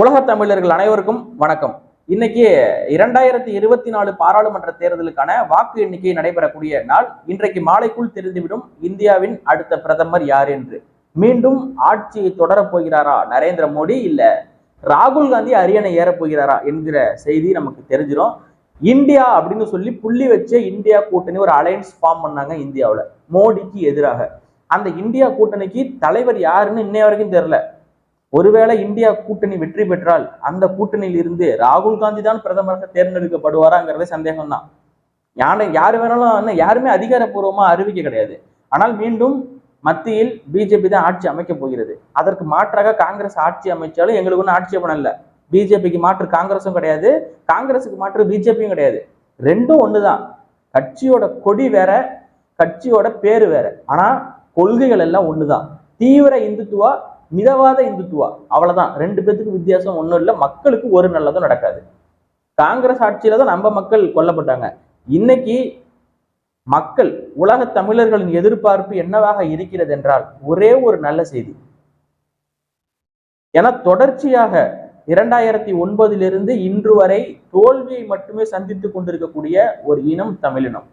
உலக தமிழர்கள் அனைவருக்கும் வணக்கம். இன்னைக்கு இரண்டாயிரத்தி இருபத்தி நாலு பாராளுமன்ற தேர்தலுக்கான வாக்கு எண்ணிக்கை நடைபெறக்கூடிய நாள். இன்றைக்கு மாலைக்குள் தெரிந்துவிடும் இந்தியாவின் அடுத்த பிரதமர் யார் என்று. மீண்டும் ஆட்சியை தொடரப் போகிறாரா நரேந்திர மோடி? இல்ல ராகுல் காந்தி அரியணை ஏறப் போகிறாரா என்கிற செய்தி நமக்கு தெரிஞ்சிடும் இந்தியா அப்படின்னு சொல்லி புள்ளி வச்ச இந்தியா கூட்டணி ஒரு அலையன்ஸ் ஃபார்ம் பண்ணாங்க இந்தியாவில். மோடிக்கு எதிராக. அந்த இந்தியா கூட்டணிக்கு தலைவர் யாருன்னு இன்னைய வரைக்கும் தெரியல. ஒருவேளை இந்தியா கூட்டணி வெற்றி பெற்றால் அந்த கூட்டணியில் இருந்து ராகுல் காந்தி தான் பிரதமராக தேர்ந்தெடுக்கப்படுவாராங்கிறதே சந்தேகம் தான் யானை யார் வேணாலும் என்ன யாருமே அதிகாரப்பூர்வமா அறிவிக்க கிடையாது. ஆனால் மீண்டும் மத்தியில் பிஜேபி தான் ஆட்சி அமைக்க போகிறது. அதற்கு மாற்றாக காங்கிரஸ் ஆட்சி அமைச்சாலும் எங்களுக்கு ஒன்றும் ஆட்சேபணம் இல்லை. பிஜேபிக்கு மாற்று காங்கிரஸும் கிடையாது காங்கிரஸுக்கு மாற்று பிஜேபியும் கிடையாது. ரெண்டும் ஒண்ணுதான். கட்சியோட கொடி வேற கட்சியோட பேர் வேற. ஆனா கொள்கைகள் எல்லாம் ஒண்ணுதான். தீவிர இந்துத்துவா மிதவாத இந்துத்துவா. அவ்வளவுதான். ரெண்டு பேத்துக்கு வித்தியாசம் ஒண்ணும் இல்லை. மக்களுக்கு ஒரு நல்லதும் நடக்காது. காங்கிரஸ் ஆட்சியில தான் நம்ம மக்கள் கொல்லப்பட்டாங்க. இன்னைக்கு மக்கள் உலக தமிழர்களின் எதிர்பார்ப்பு என்னவாக இருக்கிறது என்றால் ஒரே ஒரு நல்ல செய்தி. என தொடர்ச்சியாக இரண்டாயிரத்தி ஒன்பதிலிருந்து இன்று வரை தோல்வியை மட்டுமே சந்தித்துக் கொண்டிருக்கக்கூடிய ஒரு இனம் தமிழினம்.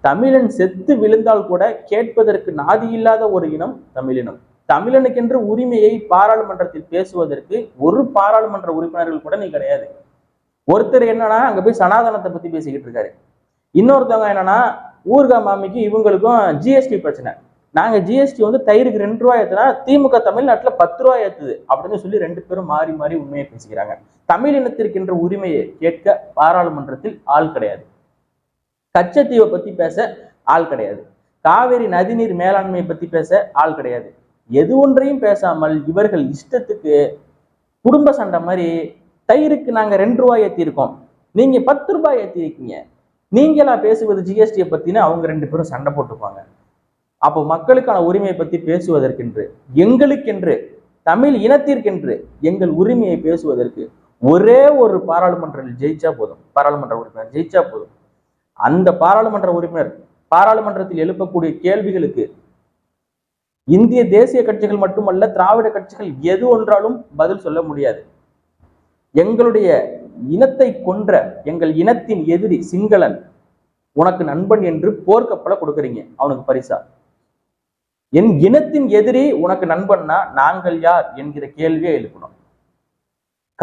தமிழன் செத்து விழுந்தால் கூட கேட்பதற்கு நாதி இல்லாத ஒரு இனம் தமிழினம். தமிழனுக்கென்று உரிமையை பாராளுமன்றத்தில் பேசுவதற்கு ஒரு பாராளுமன்ற உறுப்பினர்கள் கூட நீ கிடையாது. ஒருத்தர் என்னன்னா அங்க போய் சனாதனத்தை பத்தி பேசிக்கிட்டு இருக்காரு. இன்னொருத்தவங்க என்னன்னா ஊர்கா மாமிக்கு இவங்களுக்கும் ஜிஎஸ்டி பிரச்சனை. நாங்க ஜிஎஸ்டி வந்து தயிருக்கு ரெண்டு ரூபாய் ஏத்துனா திமுக தமிழ்நாட்டுல பத்து ரூபாய் ஏத்துது அப்படின்னு சொல்லி ரெண்டு பேரும் மாறி மாறி உண்மையை பேசிக்கிறாங்க. தமிழ் இனத்திற்கின்ற உரிமையை கேட்க பாராளுமன்றத்தில் ஆள் கிடையாது. கச்சத்தீவை பத்தி பேச ஆள் கிடையாது. காவிரி நதிநீர் மேலாண்மையை பத்தி பேச ஆள் கிடையாது. எது ஒன்றையும் பேசாமல் இவர்கள் இஷ்டத்துக்கு குடும்ப சண்டை மாதிரி தயிருக்கு நாங்க ரெண்டு ரூபாய் ஏற்றிருக்கோம் நீங்க பத்து ரூபாய் ஏற்றிருக்கீங்க நீங்களா பேசுவது ஜிஎஸ்டியை பற்றினு அவங்க ரெண்டு பேரும் சண்டை போட்டுப்பாங்க அப்போ மக்களுக்கான உரிமையை பத்தி பேசுவதற்கென்று எங்களுக்கென்று தமிழ் இனத்திற்கென்று எங்கள் உரிமையை பேசுவதற்கு ஒரே ஒரு பாராளுமன்றத்தில் ஜெயிச்சா போதும். பாராளுமன்ற உறுப்பினர் ஜெயிச்சா போதும். அந்த பாராளுமன்ற உறுப்பினர் பாராளுமன்றத்தில் எழுப்பக்கூடிய கேள்விகளுக்கு இந்திய தேசிய கட்சிகள் மட்டுமல்ல திராவிட கட்சிகள் எது ஒன்றாலும் பதில் சொல்ல முடியாது. எங்களுடைய இனத்தை கொன்ற எங்கள் இனத்தின் எதிரி சிங்களன் உனக்கு நண்பன் என்று போர்க்கப்பல கொடுக்குறீங்க அவனுக்கு பரிசா? என் இனத்தின் எதிரி உனக்கு நண்பன்னா நாங்கள் யார் என்கிற கேள்வியை எழுப்பணும்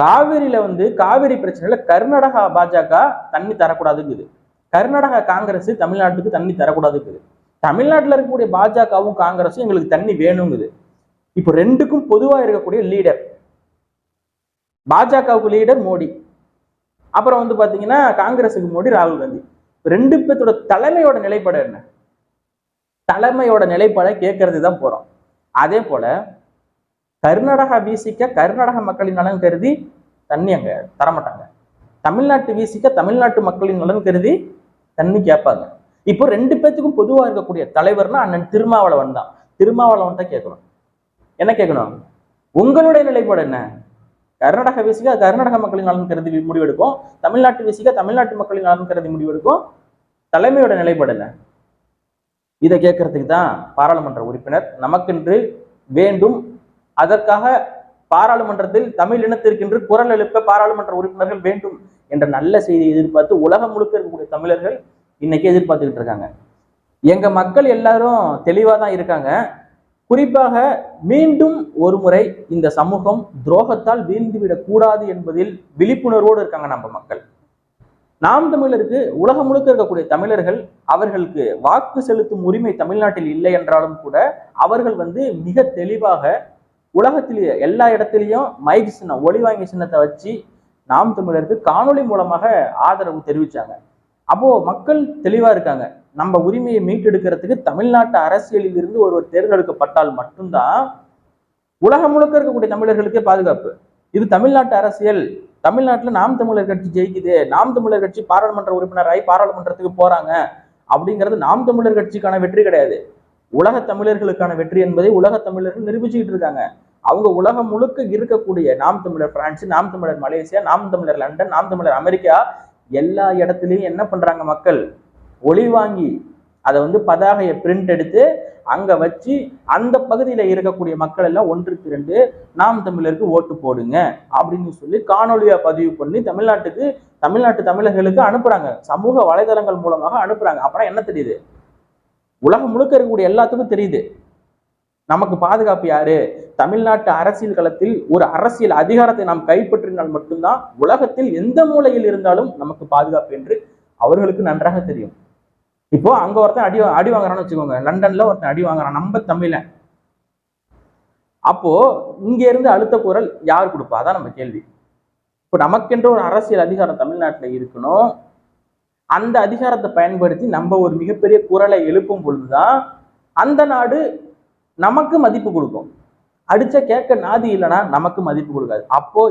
காவிரியில வந்து காவிரி பிரச்சனையில கர்நாடகா பாஜக தண்ணி தரக்கூடாதுங்குது. கர்நாடகா காங்கிரஸ் தமிழ்நாட்டுக்கு தண்ணி தரக்கூடாதுங்குது. தமிழ்நாட்டில் இருக்கக்கூடிய பாஜகவும் காங்கிரஸும் எங்களுக்கு தண்ணி வேணுங்குது. இப்போ ரெண்டுக்கும் பொதுவாக இருக்கக்கூடிய லீடர் பாஜகவுக்கு லீடர் மோடி. அப்புறம் வந்து பார்த்தீங்கன்னா காங்கிரஸுக்கு மோடி ராகுல் காந்தி. ரெண்டு பேர்த்தோட தலைமையோட நிலைப்பாடு என்ன? தலைமையோட நிலைப்பாடை கேட்கறது தான் போறோம். அதே போல கர்நாடகா வீசிக்க கர்நாடக மக்களின் நலன் கருதி தண்ணி அங்க தரமாட்டாங்க. தமிழ்நாட்டு வீசிக்க தமிழ்நாட்டு மக்களின் நலன் கருதி தண்ணி கேட்பாங்க. இப்போ ரெண்டு பேத்துக்கும் பொதுவா இருக்கக்கூடிய தலைவர்னா அண்ணன் திருமாவளவன் தான். திருமாவளவன் தான் கேட்கணும். என்ன கேட்கணும்? உங்களுடைய நிலைப்பாடு என்ன? கர்நாடக வீசிகா கர்நாடக மக்களின் நலன் கருதி முடிவெடுக்கும். தமிழ்நாட்டு விசிகா தமிழ்நாட்டு மக்களின் நலன் கருதி முடிவெடுக்கும். தலைமையோட நிலைப்பாடு என்ன? இதை கேட்கறதுக்கு தான் பாராளுமன்ற உறுப்பினர் நமக்கென்று வேண்டும். அதற்காக பாராளுமன்றத்தில் தமிழ் இனத்திற்கென்று குரல் எழுப்ப பாராளுமன்ற உறுப்பினர்கள் வேண்டும் என்ற நல்ல செய்தியை எதிர்பார்த்து உலகம் முழுக்க இருக்கக்கூடிய தமிழர்கள் இன்னைக்கு எதிர்பார்த்துக்கிட்டு இருக்காங்க. எங்க மக்கள் எல்லாரும் தெளிவா தான் இருக்காங்க. குறிப்பாக மீண்டும் ஒரு முறை இந்த சமூகம் துரோகத்தால் வீழ்ந்துவிடக் கூடாது என்பதில் விழிப்புணர்வோடு இருக்காங்க நம்ம மக்கள். நாம் தமிழருக்கு உலகம் முழுக்க இருக்கக்கூடிய தமிழர்கள் அவர்களுக்கு வாக்கு செலுத்தும் உரிமை தமிழ்நாட்டில் இல்லை என்றாலும் கூட அவர்கள் வந்து மிக தெளிவாக உலகத்திலேயே எல்லா இடத்துலையும் மைக் சின்னம் ஒளி வாங்கி சின்னத்தை வச்சு நாம் தமிழருக்கு காணொளி மூலமாக ஆதரவு தெரிவிச்சாங்க. அப்போ மக்கள் தெளிவா இருக்காங்க. நம்ம உரிமையை மீட்டெடுக்கிறதுக்கு தமிழ்நாட்டு அரசியலில் இருந்து ஒருவர் தேர்ந்தெடுக்கப்பட்டால் மட்டும்தான் உலகம் முழுக்க இருக்கக்கூடிய தமிழர்களுக்கே பாதுகாப்பு. இது தமிழ்நாட்டு அரசியல். தமிழ்நாட்டுல நாம் தமிழர் கட்சி ஜெயிக்குது. நாம் தமிழர் கட்சி பாராளுமன்ற உறுப்பினராகி பாராளுமன்றத்துக்கு போறாங்க. அப்படிங்கிறது நாம் தமிழர் கட்சிக்கான வெற்றி கிடையாது. உலக தமிழர்களுக்கான வெற்றி என்பதை உலக தமிழர்கள் நிரூபிச்சுக்கிட்டு இருக்காங்க. அவங்க உலகம் முழுக்க இருக்கக்கூடிய நாம் தமிழர் பிரான்ஸ் நாம் தமிழர் மலேசியா நாம் தமிழர் லண்டன் நாம் தமிழர் அமெரிக்கா எல்லா இடத்துலையும் என்ன பண்றாங்க மக்கள்? ஒளி வாங்கி அதை வந்து பதாகையை பிரிண்ட் எடுத்து அங்க வச்சு அந்த பகுதியில இருக்கக்கூடிய மக்கள் எல்லாம் ஒன்று திரண்டு நாம் தமிழருக்கு ஓட்டு போடுங்க அப்படின்னு சொல்லி காணொலியா பதிவு பண்ணி தமிழ்நாட்டுக்கு தமிழ்நாட்டு தமிழர்களுக்கு அனுப்புறாங்க. சமூக வலைதளங்கள் மூலமாக அனுப்புறாங்க. அப்புறம் என்ன தெரியுது? உலகம் முழுக்க இருக்கக்கூடிய எல்லாத்துக்கும் தெரியுது. நமக்கு பாதுகாப்பு யாரு? தமிழ்நாட்டு அரசியல் களத்தில் ஒரு அரசியல் அதிகாரத்தை நாம் கைப்பற்றினால் மட்டும்தான் உலகத்தில் எந்த மூலையில் இருந்தாலும் நமக்கு பாதுகாப்பு என்று அவர்களுக்கு நன்றாக தெரியும். இப்போ அங்க ஒருத்தன் அடி அடி வாங்குறான்னு வச்சுக்கோங்க. லண்டன்ல ஒருத்தன் அடி வாங்குறான். நம்ம தமிழன். அப்போ இங்க இருந்து அழுத்த குரல் யார் கொடுப்பா? அதான் நம்ம கேள்வி. இப்போ நமக்கென்று ஒரு அரசியல் அதிகாரம் தமிழ்நாட்டுல இருக்கணும். அந்த அதிகாரத்தை பயன்படுத்தி நம்ம ஒரு மிகப்பெரிய குரலை எழுப்பும் பொழுதுதான் அந்த நாடு நமக்கு மதிப்பு கொடுக்கும். அடிச்ச கேட்க நாதி இல்லைன்னா நமக்கு மதிப்பு கொடுக்காது. அப்போ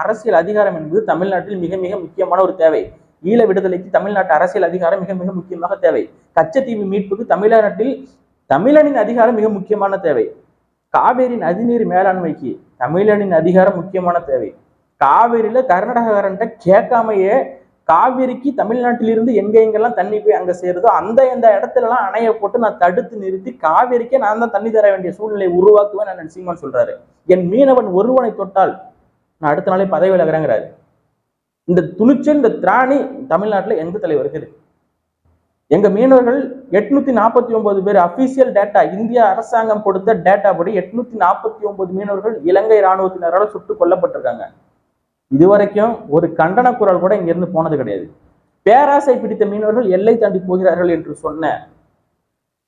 அரசியல் அதிகாரம் என்பது தமிழ்நாட்டில் மிக மிக முக்கியமான ஒரு தேவை. ஈழ விடுதலைக்கு தமிழ்நாட்டு அரசியல் அதிகாரம் மிக மிக முக்கியமாக தேவை. கச்சத்தீவு மீட்புக்கு தமிழ்நாட்டில் தமிழனின் அதிகாரம் மிக முக்கியமான தேவை. காவேரி நதிநீர் மேலாண்மைக்கு தமிழனின் அதிகாரம் முக்கியமான தேவை. காவேரியில கர்நாடகக்காரன்ட்ட கேட்காமையே காவிரிக்கு தமிழ்நாட்டிலிருந்து எங்க எங்கெல்லாம் தண்ணி போய் அங்க சேருதோ அந்த எந்த இடத்துல எல்லாம் அணையை போட்டு நான் தடுத்து நிறுத்தி காவிரிக்கே நான் தான் தண்ணி தர வேண்டிய சூழ்நிலை உருவாக்குவேன் நான் சீமான் சொல்றாரு. என் மீனவன் ஒருவனை தொட்டால் நான் அடுத்த நாளே பதவி விலகிறேங்கிறாரு இந்த துணிச்சல் இந்த திராணி தமிழ்நாட்டுல எந்த தலைவருக்கு இருக்கு எங்க மீனவர்கள் எட்நூத்தி நாற்பத்தி ஒன்பது பேர் அபிஷியல் டேட்டா இந்திய அரசாங்கம் கொடுத்த டேட்டா படி எட்நூத்தி நாற்பத்தி ஒன்பது மீனவர்கள் இலங்கை ராணுவத்தினரால் சுட்டுக் கொல்லப்பட்டிருக்காங்க. இதுவரைக்கும் ஒரு கண்டன குரல் கூட இங்கிருந்து போனது கிடையாது. பேராசை பிடித்த மீனவர்கள் எல்லை தாண்டி போகிறார்கள் என்று சொன்ன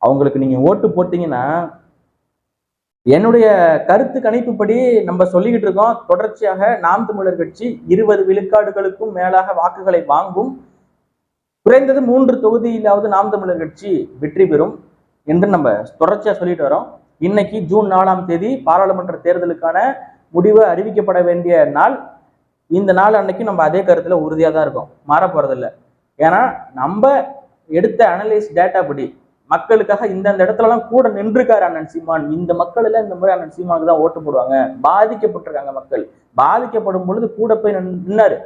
அவங்களுக்கு நீங்க ஓட்டு போட்டீங்கன்னா என்னுடைய கருத்து கணிப்புப்படி நம்ம சொல்லிக்கிட்டு இருக்கோம். தொடர்ச்சியாக நாம் தமிழர் கட்சி இருபது விழுக்காடுகளுக்கும் மேலாக வாக்குகளை வாங்கும். குறைந்தது மூன்று தொகுதியிலாவது நாம் தமிழர் கட்சி வெற்றி பெறும் என்று நம்ம தொடர்ச்சியா சொல்லிட்டு வரோம். இன்னைக்கு ஜூன் நாலாம் தேதி பாராளுமன்ற தேர்தலுக்கான முடிவு அறிவிக்கப்பட வேண்டிய நாள். இந்த நாள் அன்னைக்கு நம்ம அதே கருத்துல உறுதியா தான் இருக்கோம். மாற போறதில்ல. ஏன்னா நம்ம எடுத்த அனலைஸ் டேட்டா படி மக்களுக்காக இந்தந்த இடத்துலலாம் கூட நின்றுக்காரு அண்ணன் சீமான். இந்த மக்கள் எல்லாம் இந்த மாதிரி அண்ணன் சீமானுக்கு தான் ஓட்டு போடுவாங்க. பாதிக்கப்பட்டிருக்காங்க மக்கள். பாதிக்கப்படும் பொழுது கூட போய் நின்னாரு.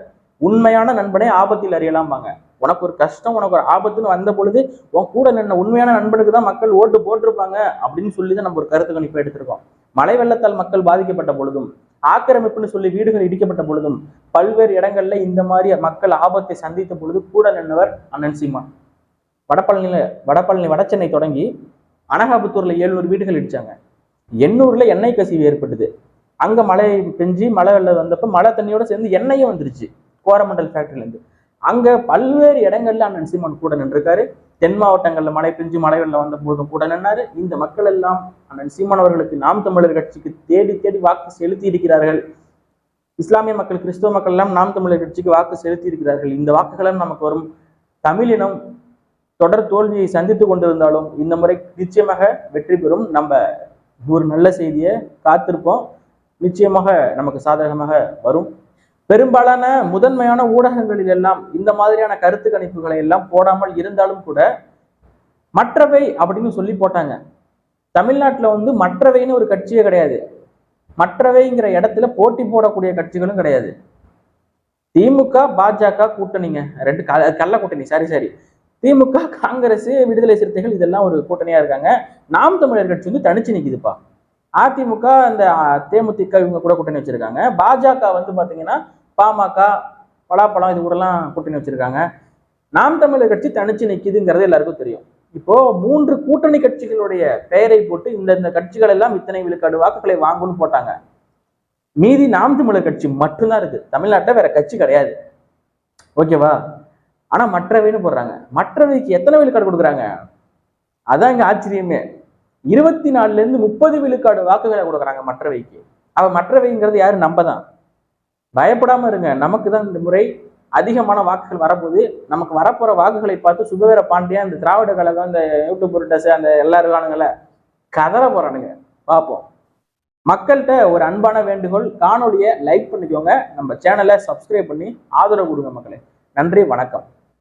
உண்மையான நண்பனை ஆபத்தில் அறியலாம்பாங்க. உனக்கு ஒரு கஷ்டம் உனக்கு ஒரு ஆபத்துன்னு வந்த பொழுது உன் கூட நின்ன உண்மையான நண்பனுக்கு தான் மக்கள் ஓட்டு போட்டிருப்பாங்க அப்படின்னு சொல்லி தான் நம்ம ஒரு கருத்து கணிப்பு எடுத்திருக்கோம். மழை வெள்ளத்தால் மக்கள் பாதிக்கப்பட்ட பொழுதும் ஆக்கிரமிப்புன்னு சொல்லி வீடுகள் இடிக்கப்பட்ட பொழுதும் பல்வேறு இடங்கள்ல இந்த மாதிரி மக்கள் ஆபத்தை சந்தித்த பொழுது கூட நின்றவர் அண்ணன் சீமான். வடபழனியில வடபழனி வடச்சென்னை தொடங்கி அனகாபுத்தூர்ல எழுநூறு வீடுகள் இடிச்சாங்க. எண்ணூர்ல எண்ணெய் கசிவு ஏற்பட்டது. அங்க மழை பெஞ்சு மழை வெள்ளம் வந்தப்ப மழை தண்ணியோட சேர்ந்து எண்ணெயும் வந்துருச்சு. கோரமண்டல் ஃபேக்டரியில இருந்து. அங்க பல்வேறு இடங்கள்ல அண்ணன் சீமான் கூட நின்றுருக்காரு. தென் மாவட்டங்கள்ல மழை பெஞ்சு மழை வெள்ளம் வந்த போதும் கூட நின்னாரு. இந்த மக்கள் எல்லாம் அண்ணன் சீமான் அவர்களுக்கு நாம் தமிழர் கட்சிக்கு தேடி தேடி வாக்கு செலுத்தி இருக்கிறார்கள். இஸ்லாமிய மக்கள் கிறிஸ்தவ மக்கள் எல்லாம் நாம் தமிழர் கட்சிக்கு வாக்கு செலுத்தி இருக்கிறார்கள். இந்த வாக்குகளும் நமக்கு வரும். தமிழினம் தொடர் தோல்வியை சந்தித்து கொண்டிருந்தாலும் இந்த முறை நிச்சயமாக வெற்றி பெறும். நம்ம ஒரு நல்ல செய்தியை காத்திருப்போம். நிச்சயமாக நமக்கு சாதகமாக வரும். பெரும்பாலான முதன்மையான ஊடகங்களில் எல்லாம் இந்த மாதிரியான கருத்து கணிப்புகளை எல்லாம் போடாமல் இருந்தாலும் கூட மற்றவை அப்படின்னு சொல்லி போட்டாங்க. தமிழ்நாட்டில் வந்து மற்றவைன்னு ஒரு கட்சியே கிடையாது. மற்றவைங்கிற இடத்துல போட்டி போடக்கூடிய கட்சிகளும் கிடையாது. திமுக பாஜக கூட்டணிங்க. ரெண்டு கள்ள கள்ள கூட்டணி. Sorry sorry. திமுக காங்கிரஸ் விடுதலை சிறுத்தைகள் இதெல்லாம் ஒரு கூட்டணியா இருக்காங்க. நாம் தமிழர் கட்சி வந்து தனிச்சு நிக்குதுப்பா. அதிமுக இந்த தேமுதிக இவங்க கூட கூட்டணி வச்சிருக்காங்க. பாஜக வந்து பாத்தீங்கன்னா பாமக பலாப்பழம் இது கூடலாம் கூட்டணி வச்சிருக்காங்க. நாம் தமிழர் கட்சி தனிச்சு நிற்கிதுங்கிறது எல்லாருக்கும் தெரியும். இப்போ மூன்று கூட்டணி கட்சிகளுடைய பெயரை போட்டு இந்த இந்த கட்சிகள் எல்லாம் இத்தனை விழுக்காடு வாக்குகளை வாங்கும்னு போட்டாங்க. மீதி நாம் தமிழர் கட்சி மட்டும்தான் இருக்கு. தமிழ்நாட்டில் வேற கட்சி கிடையாது. ஓகேவா? ஆனா மற்றவைன்னு போடுறாங்க. மற்றவைக்கு எத்தனை விழுக்காடு கொடுக்குறாங்க? அதான் இங்க ஆச்சரியமே. இருபத்தி நாலுல இருந்து முப்பது விழுக்காடு வாக்குகளை கொடுக்குறாங்க மற்றவைக்கு. அவ மற்றவைங்கிறது யாரு? நம்ம தான். பயப்படாம இருங்க. நமக்கு தான் இந்த முறை அதிகமான வாக்குகள் வரப்போகுது. நமக்கு வரப்போற வாக்குகளை பார்த்து சுபவீர பாண்டியா இந்த திராவிட கழகம் இந்த யூடியூப் புரட்டஸ் அந்த எல்லாருக்கானுங்கள கதற போறானுங்க. பார்ப்போம். மக்கள்கிட்ட ஒரு அன்பான வேண்டுகோள் காணொலியை லைக் பண்ணிக்கோங்க. நம்ம சேனலை சப்ஸ்கிரைப் பண்ணி ஆதரவு கொடுங்க மக்களே. நன்றி வணக்கம்.